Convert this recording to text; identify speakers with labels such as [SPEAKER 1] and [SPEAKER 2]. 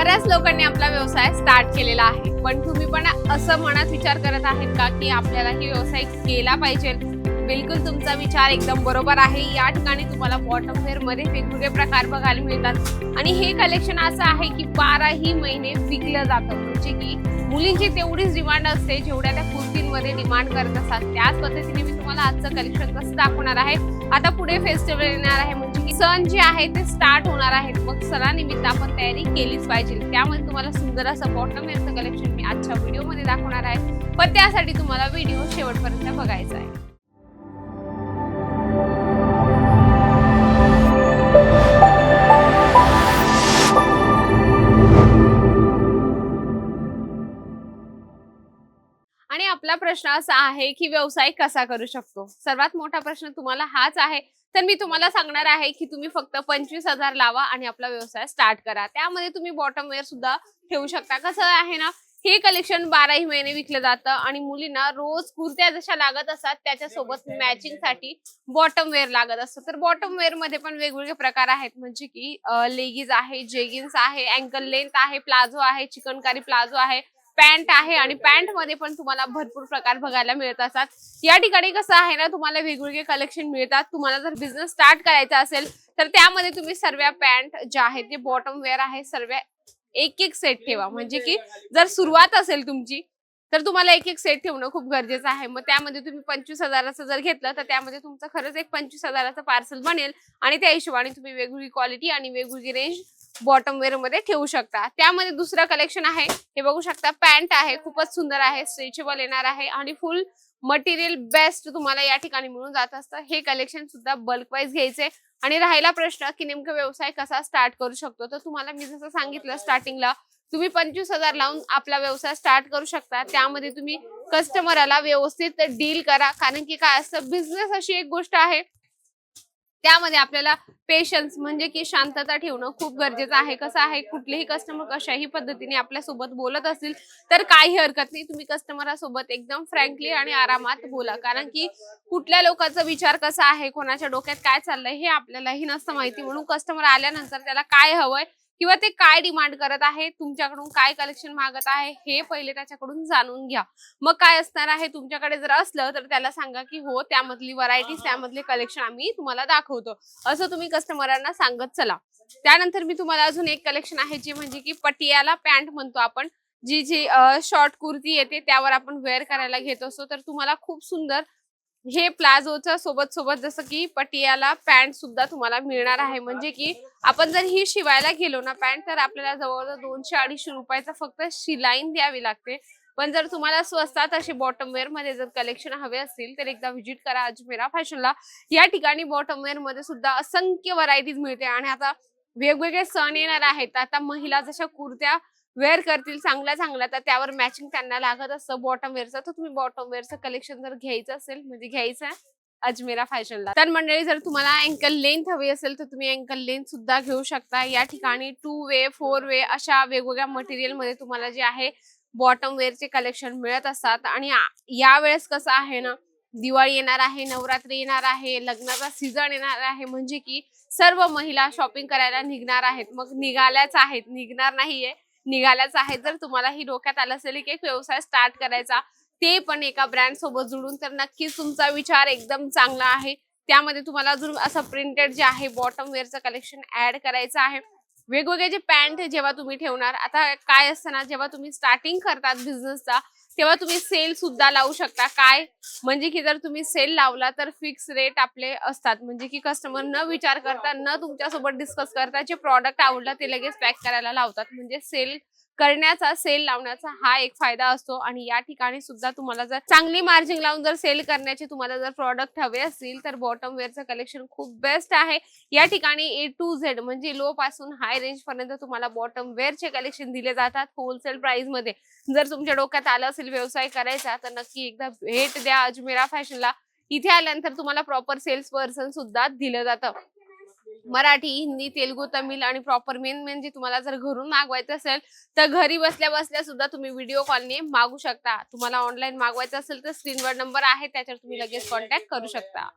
[SPEAKER 1] बऱ्याच लोकांनी आपला व्यवसाय स्टार्ट केलेला आहे. पण तुम्ही पण असं मनात विचार करत आहेत का की आपल्याला ही व्यवसाय केला पाहिजे? बिलकुल तुमचा विचार एकदम बरोबर आहे. या ठिकाणी तुम्हाला बॉटम वेअरमध्ये वेगवेगळे प्रकार बघायला मिळतात. आणि हे कलेक्शन असं आहे की बाराही महिने विकलं जातं. म्हणजे की मुलींची तेवढीच डिमांड असते जेवढ्या त्या कुर्तींमध्ये डिमांड करत असतात. त्याच पद्धतीने मी तुम्हाला आजचं कलेक्शन कसं दाखवणार आहे? आता पुढे फेस्टिवल येणार आहे म्हणजे सण जे आहे ते स्टार्ट होणार आहेत. मग सणानिमित्त आपण तयारी केलीच पाहिजे. त्यामध्ये तुम्हाला सुंदर असं बॉटम हेअरचं कलेक्शन मी आजच्या व्हिडिओमध्ये दाखवणार आहे. पण त्यासाठी तुम्हाला व्हिडिओ शेवटपर्यंत बघायचा आहे. आणि आपला प्रश्न असा आहे की व्यवसाय कसा करू शकतो? सर्वात मोठा प्रश्न तुम्हाला हाच आहे. तर मी तुम्हाला सांगणार आहे की तुम्ही फक्त पंचवीस हजार लावा आणि आपला व्यवसाय स्टार्ट करा. त्यामध्ये तुम्ही बॉटम वेअर सुद्धा ठेवू शकता. कसं आहे ना हे कलेक्शन बाराही महिने विकलं जातं आणि मुलींना रोज कुर्त्या जशा लागत असतात त्याच्यासोबत मॅचिंगसाठी बॉटम वेअर लागत असतं. तर बॉटम वेअरमध्ये पण वेगवेगळे प्रकार आहेत. म्हणजे की लेगीज आहे जेगिन्स आहे अँकल लेंथ आहे प्लाझो आहे चिकनकारी प्लाझो आहे. पॅन्ट आहे आणि पॅन्टमध्ये पण तुम्हाला भरपूर प्रकार बघायला मिळत असतात. या ठिकाणी कसं आहे ना तुम्हाला वेगवेगळे कलेक्शन मिळतात. तुम्हाला जर बिझनेस स्टार्ट करायचा असेल तर त्यामध्ये तुम्ही सर्व पॅन्ट ज्या आहेत ते बॉटम वेअर आहे सर्व एक एक सेट ठेवा. म्हणजे की जर सुरुवात असेल तुमची तर तुम्हाला एक एक सेट ठेवणं खूप गरजेचं आहे. मग त्यामध्ये तुम्ही पंचवीस हजाराचं जर घेतलं तर त्यामध्ये तुमचं खरंच एक पंचवीस हजाराचं पार्सल बनेल आणि त्या हिशोबाने तुम्ही वेगवेगळी क्वालिटी आणि वेगवेगळी रेंज बॉटम वेअरमध्ये ठेवू शकता. त्यामध्ये दुसरं कलेक्शन आहे. हे बघू शकता पॅन्ट आहे खूपच सुंदर आहे स्ट्रेचेबल येणार आहे आणि फुल मटेरियल बेस्ट तुम्हाला या ठिकाणी मिळून जात असतं. हे कलेक्शन सुद्धा बल्क वाईज घ्यायचे. आणि राहिला प्रश्न की नेमकं व्यवसाय कसा स्टार्ट करू शकतो? तर तुम्हाला मी जसं सांगितलं स्टार्टिंगला तुम्ही पंचवीस हजार लावून आपला व्यवसाय स्टार्ट करू शकता. त्यामध्ये तुम्ही कस्टमरला व्यवस्थित डील करा. कारण की काय असतं बिझनेस अशी एक गोष्ट आहे त्यामध्ये आपल्याला पेशन्स म्हणजे की शांतता ठेवणं खूप गरजेचं आहे. कसं आहे कुठलेही कस्टमर कशाही पद्धतीने आपल्यासोबत बोलत असतील तर काही हरकत नाही. तुम्ही कस्टमरासोबत एकदम फ्रँकली आणि आरामात बोला. कारण की कुठल्या लोकांचा विचार कसा आहे कोणाच्या डोक्यात काय चाललंय हे आपल्यालाही नसतं माहिती. म्हणून कस्टमर आल्यानंतर त्याला काय हवंय किंवा ते काय डिमांड करत आहे तुमच्याकडून काय कलेक्शन मागत आहे हे पहिले त्याच्याकडून जाणून घ्या. मग काय असणार आहे तुमच्याकडे जर असलं तर त्याला सांगा की हो त्यामधली व्हरायटी त्यामधले कलेक्शन आम्ही तुम्हाला दाखवतो. असं तुम्ही कस्टमरांना सांगत चला. त्यानंतर मी तुम्हाला अजून एक कलेक्शन आहे जे म्हणजे की पटियाला पॅन्ट म्हणतो आपण. जी जी शॉर्ट कुर्ती येते त्यावर आपण वेअर करायला घेत असतो. तर तुम्हाला खूप सुंदर हे प्लाझोच्या सोबत सोबत जसं की पटियाला पॅन्ट सुद्धा तुम्हाला मिळणार आहे. म्हणजे की आपण जर ही शिवायला गेलो ना पॅन्ट तर आपल्याला जवळजवळ दोनशे अडीचशे रुपयाचा फक्त शिलाईन द्यावी लागते. पण जर तुम्हाला स्वस्तात असे बॉटमवेअरमध्ये जर कलेक्शन हवे असतील तर एकदा व्हिजिट करा अजमेरा फॅशनला या ठिकाणी बॉटमवेअरमध्ये सुद्धा असंख्य व्हरायटीज मिळते. आणि आता वेगवेगळे सण येणार आहेत. आता महिला जशा कुर्त्या वेअर करतील चांगल्या चांगल्या तर त्यावर मॅचिंग त्यांना लागत असतं. बॉटम वेअरचं तर तुम्ही बॉटम वेअरचं कलेक्शन जर घ्यायचं असेल म्हणजे घ्यायचं आहे अजमेरा फॅशनला तर मंडळी जर तुम्हाला अँकल लेंथ हवी असेल तर तुम्ही अँकल लेंथ सुद्धा घेऊ शकता. या ठिकाणी टू वे फोर वे अशा वेगवेगळ्या मटेरियलमध्ये तुम्हाला जे आहे बॉटम वेअरचे कलेक्शन मिळत असतात. आणि यावेळेस कसं आहे ना दिवाळी येणार आहे नवरात्री येणार आहे लग्नाचा सीझन येणार आहे म्हणजे की सर्व महिला शॉपिंग करायला निघणार आहेत. मग निघाल्याच आहेत निघणार नाहीये. निघाल्याच आहे. जर तुम्हाला ही डोक्यात आलं असेल की एक व्यवसाय स्टार्ट करायचा ते पण एका ब्रँड सोबत जुळून तर नक्कीच तुमचा विचार एकदम चांगला आहे. त्यामध्ये तुम्हाला अजून असं प्रिंटेड जे आहे बॉटम वेअरचं कलेक्शन ऍड करायचं आहे. वेगवेगळे जे पॅन्ट जेव्हा तुम्ही ठेवणार आता काय असतं ना जेव्हा तुम्ही स्टार्टिंग करतात बिझनेसचा तेव्हा तुम्ही सेल सुद्धा लावू शकता. काय? म्हणजे की जर तुम्ही सेल लावला तर फिक्स रेट आपले असतात. म्हणजे की कस्टमर न विचार करता न तुमच्यासोबत डिस्कस करता जे प्रॉडक्ट आवडलं ते लगेच पॅक करायला लावतात. म्हणजे सेल करण्याचा सेल लावण्याचा हा एक फायदा असतो. आणि या ठिकाणी सुद्धा तुम्हाला जर चांगली मार्जिन लावून जर सेल करण्याचे तुम्हाला जर प्रॉडक्ट हवे असतील तर बॉटम वेअरचं कलेक्शन खूप बेस्ट आहे. या ठिकाणी ए टू झेड म्हणजे लो पासून हाय रेंज पर्यंत तुम्हाला बॉटम वेअरचे कलेक्शन दिले जातात होलसेल प्राइसमध्ये. जर तुमच्या डोक्यात आलं असेल व्यवसाय करायचा तर नक्की एकदा भेट द्या अजमेरा फॅशनला इथे आल्यानंतर तुम्हाला प्रॉपर सेल्स पर्सन सुद्धा दिलं जातं. मराठी हिंदी तेलुगू तमिळ आणि प्रॉपर मेन म्हणजे तुम्हाला जर घरून मागवायचं असेल तर घरी बसल्या बसल्या सुद्धा तुम्ही व्हिडिओ कॉलने मागू शकता. तुम्हाला ऑनलाईन मागवायचं असेल तर स्क्रीनवर नंबर आहे त्याच्यावर तुम्ही लगेच कॉन्टॅक्ट करू शकता.